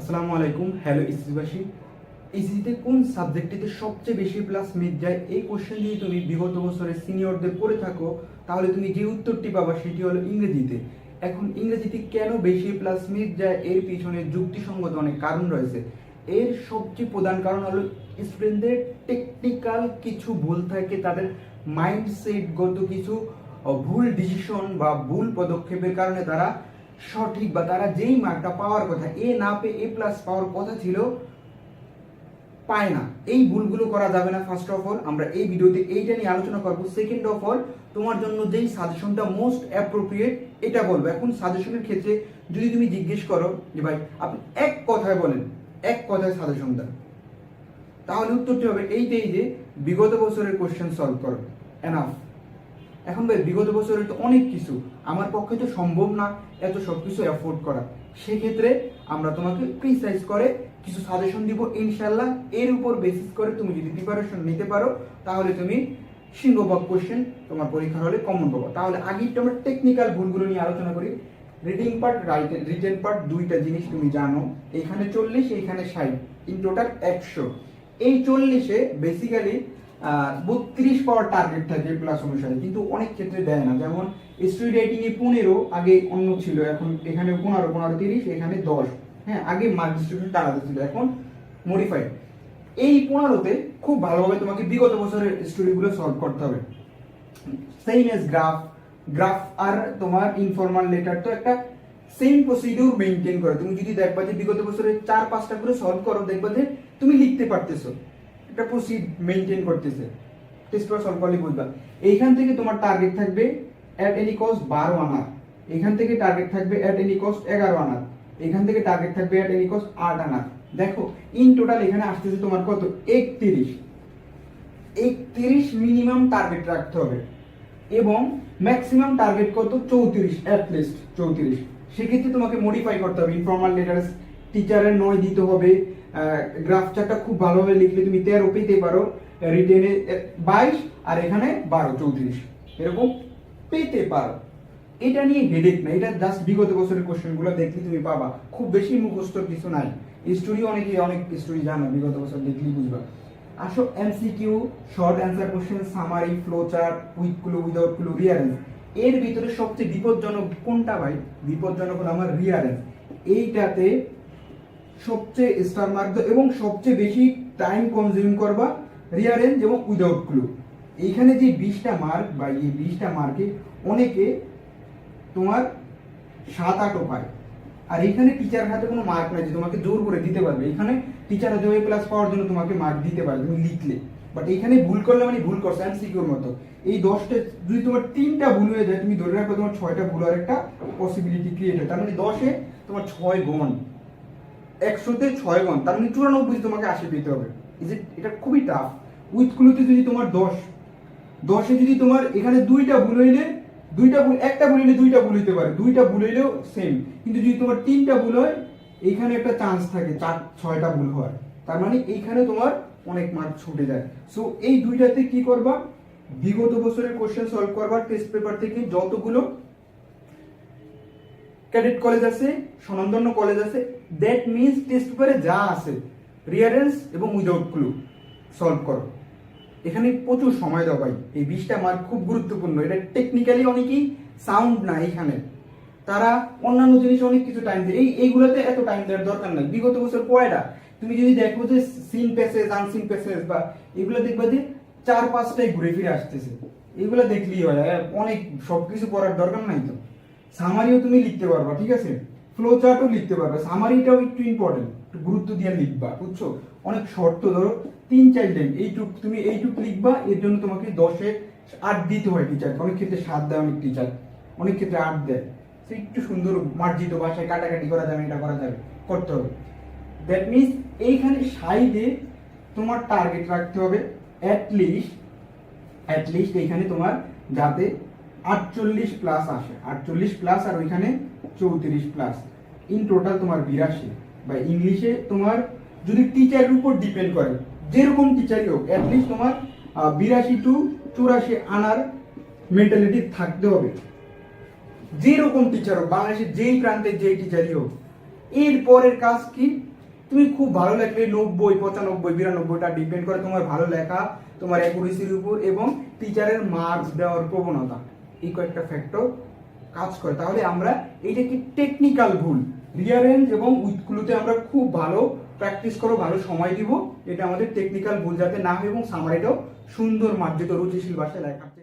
আসসালামু আলাইকুম হ্যালো ইসিবাসী ইসিতে কোন সাবজেক্টটিতে সবচেয়ে বেশি প্লাস মিট যায়? এই কোশ্চেন দিয়ে তুমি বিগত বছরের সিনিয়রদের পড়ে থাকো, তাহলে তুমি যে উত্তরটি পাবা সেটি হলো ইংরেজিতে। এখন ইংরেজিতে কেন বেশি প্লাস মিট যায়? এর পিছনে যুক্তিসঙ্গত অনেক কারণ রয়েছে। এর সবচেয়ে প্রধান কারণ হলো স্টুডেন্টদের টেকনিক্যাল কিছু ভুল থাকে, তাদের মাইন্ডসেটগত কিছু ভুল ডিসিশন বা ভুল পদক্ষেপের কারণে তারা সঠিক বা তারা যেই মার্কটা পাওয়ার কথা এ না পেয়ে এ প্লাস পাওয়ার কথা ছিল, পায় না। এই ভুলগুলো করা যাবে না ফার্স্ট অফ অল আমরা এই ভিডিওতে এইটা নিয়ে আলোচনা করব। সেকেন্ড অফ অল তোমার জন্য যেই সাজেশনটা মোস্ট অ্যাপ্রোপ্রিয়েট এটা বলব। এখন সাজেশনের ক্ষেত্রে যদি তুমি জিজ্ঞেস করো যে ভাই, আপনি এক কথায় বলেন, এক কথায় সাজেশন দেন তাহলে উত্তরটি হবে এইটাই যে, বিগত বছরের কোশ্চেন সলভ করো। এনাফ এখন ভাই, বিগত বছরে তো অনেক কিছু। আমার পক্ষে তো সম্ভব না এত সব কিছু অ্যাফোর্ড করা। সেক্ষেত্রে আমরা তোমাকে প্রিসাইজ করে কিছু সাজেশন দিব ইনশাল্লাহ এর উপর বেসিস করে তুমি যদি প্রিপারেশন নিতে পারো, তাহলে তুমি সিংহভাগ কোশ্চেন তোমার পরীক্ষার হলে কমন পাবো। তাহলে আগে একটু আমরা টেকনিক্যাল ভুলগুলো নিয়ে আলোচনা করি। Reading part write written part দুইটা জিনিস তুমি জানো। এখানে চল্লিশ এইখানে ষাট। ইন টোটাল একশো। এই চল্লিশে বেসিক্যালি বত্রিশ পাওয়ার টার্গেট থাকে প্লাস অনুসারে, কিন্তু অনেক ক্ষেত্রে দেয় না। যেমন স্ট্রিট এ পনেরো, আগে অন্য ছিল, এখন এখানে পনেরো পনেরো তিরিশ, এখানে দশ। হ্যাঁ আগে মার্ক ডিস্ট্রিবিউশন আলাদা ছিল, এখন মডিফাইড এই পনেরোতে খুব ভালোভাবে তোমাকে বিগত বছরের স্টোরিগুলো সলভ করতে হবে। সেম এজ গ্রাফ গ্রাফ আর তোমার ইনফরমাল লেটার তো একটা সেম প্রসিডিউর মেনটেন করে। তুমি যদি দেখবা যে বিগত বছরে চার, পাঁচটা করে সলভ করো, দেখবা যে তুমি লিখতে পারতেছো। একটা প্রসিড মেনটেন করতেছে। টেস্ট পেপার সলভ করলে বুঝবা। এইখান থেকে তোমার টার্গেট থাকবে অ্যাট এনি কস্ট বারো আনার এখান থেকে টার্গেট থাকবে অ্যাট এনি কস্ট এগারো আনার এখান থেকে টার্গেট থাকবে অ্যাট এনি কস্ট আট আনার দেখো ইন টোটাল এখানে আসতেছে তোমার কত? একত্রিশ। একত্রিশ মিনিমাম টার্গেট রাখতে হবে। এবং ম্যাক্সিমাম টার্গেট কত? চৌত্রিশ লিস্ট চৌত্রিশ। সেক্ষেত্রে তোমাকে মডিফাই করতে হবে। ইনফর্মাল লেটার্স টিচারের নয় দিতে হবে। গ্রাফ চারটা খুব ভালোভাবে লিখলে তুমি তেরো পেতে পারো রিটেনে বাইশ আর এখানে বারো, চৌত্রিশ। এরকম পেতে পারো। এটা নিয়ে হেডেক না এটা জাস্ট বিগত বছরের কোশ্চেনগুলো দেখলে তুমি পাবা। খুব বেশি মুখস্থর কিছু নাই। স্টোরি অনেকে অনেক স্টোরি জানো, বিগত বছর দেখলেই বুঝবা। আসো MCQ short answer question summary flow chart with clue without clue rearrange এর ভিতরে সবচেয়ে বিপজ্জনক কোনটা ভাই? বিপজ্জনক হলো আমার রিয়ারেন্স এইটাতে সবচেয়ে স্টার মার্ক এবং সবচেয়ে বেশি টাইম কনজিউম করবা রিয়ারেঞ্জ এবং উইদাউট ক্লু এইখানে যে বিশটা মার্ক বা এই বিশটা মার্কে অনেকে তোমার সাত আটও পায়। আর এখানে টিচার হাতে কোনো মার্ক নাই যে তোমাকে জোর করে দিতে পারবে। এখানে টিচার হাতে ওই ক্লাস পাওয়ার জন্য তোমাকে মার্ক দিতে পারবে তুমি লিখলে। বাট এখানে ভুল করলে মানে ভুল করছে অ্যান্ড সিকিউর মতো। এই দশটা যদি তোমার তিনটা ভুল হয়ে যায়, তুমি ধরে রাখবে তোমার ছয়টা ভুল আর একটা পসিবিলিটি ক্রিয়েট হয় তার মানে দশে তোমার ছয় গুণ। একশোতে ছয় গণ, তার মানে চুরানব্বই তোমাকে আশি পেতে হবে। ইজ ইট এটা খুবই টাফ উইথ ক্লুতে যদি তোমার দশ, দশে যদি তোমার এখানে দুইটা ভুল হইলে, দুইটা ভুল, একটা ভুল হইলে দুইটা ভুল হইতে পারে, দুইটা ভুল হইলেও সেম কিন্তু যদি তোমার তিনটা ভুল হয়, এইখানে একটা চান্স থাকে, চার, ছয়টা ভুল হওয়ার। তার মানে এইখানে তোমার অনেক মার্ক ছুটে যায়। সো এই দুইটাতে কি করবা? বিগত বছরের কোশ্চেন সলভ করবার টেস্ট পেপার থেকে যতগুলো ক্যাডেট কলেজ আছে, স্বনামধন্য কলেজ আছে। দ্যাট মিনস টেস্ট পেপারে যা আছে রিয়ারেন্স এবং উইদাউট ক্লু সলভ করো। এখানে প্রচুর সময় দাও ভাই। এই বিশটা মার্ক খুব গুরুত্বপূর্ণ। এটা টেকনিক্যালি অনেকেই সাউন্ড না এখানে তারা অন্যান্য জিনিস অনেক কিছু টাইম দেয়। এই, এইগুলোতে এত টাইম দেওয়ার দরকার নাই। বিগত বছর কয়টা? তুমি যদি দেখো যে সিন প্যাসেজ আনসিন প্যাসেজ বা এগুলো দেখবা যে চার পাঁচটাই ঘুরে ফিরে আসতেছে। এগুলো দেখলেই হয়। অনেক সবকিছু পড়ার দরকার নাই তো। সামারিও তুমি লিখতে পারবা, ঠিক আছে? ফ্লো চার্টও লিখতে পারবে। সামারিটাও একটু ইম্পর্টেন্ট একটু গুরুত্ব দিয়ে লিখবা, বুঝছ? অনেক শর্ত ধরো, তিন, চার লাইন এইটুক, তুমি এইটুক লিখবা, এর জন্য তোমাকে দশে আট দিতে হয় টিচার অনেক ক্ষেত্রে সাত দেয় অনেক টিচার অনেক ক্ষেত্রে আট দেয়। সে একটু সুন্দর মার্জিত ভাষায় কাটাকাটি করা যাবে, এটা করা যাবে, করতে হবে। দ্যাট মিনস এইখানে সাইডে তোমার টার্গেট রাখতে হবে অ্যাটলিস্ট অ্যাটলিস্ট এইখানে তোমার যাতে আটচল্লিশ প্লাস আসে। আটচল্লিশ প্লাস আর ওইখানে চৌত্রিশ প্লাস ইন টোটাল তোমার বিরাশি। বা ইংলিশে তোমার যদি টিচারের উপর ডিপেন্ড করে, যেরকম টিচারই হোক অ্যাটলিস্ট তোমার বিরাশি টু চুরাশি আনার মেন্টালিটি থাকতে হবে। যেরকম টিচার হোক বাংলাদেশের যেই প্রান্তে যেই টিচারই হোক, এর পরের কাজ কি? তুমি খুব ভালো লেখলে নব্বই, পঁচানব্বই, বিরানব্বইটা ডিপেন্ড করে তোমার ভালো লেখা, তোমার অ্যাকুরেসির উপর এবং টিচারের মার্কস দেওয়ার প্রবণতা। এই কয়েকটা ফ্যাক্টর কাজ করে। তাহলে আমরা এইটা কি টেকনিক্যাল ভুল? রিয়ারেঞ্জ এবং উইথগুলোতে আমরা খুব ভালো প্র্যাকটিস করো, ভালো সময় দিব। এটা আমাদের টেকনিক্যাল ভুল যাতে না হয় এবং সামারিটাও সুন্দর মার্জিত রুচিশীল ভাষায় চেষ্টা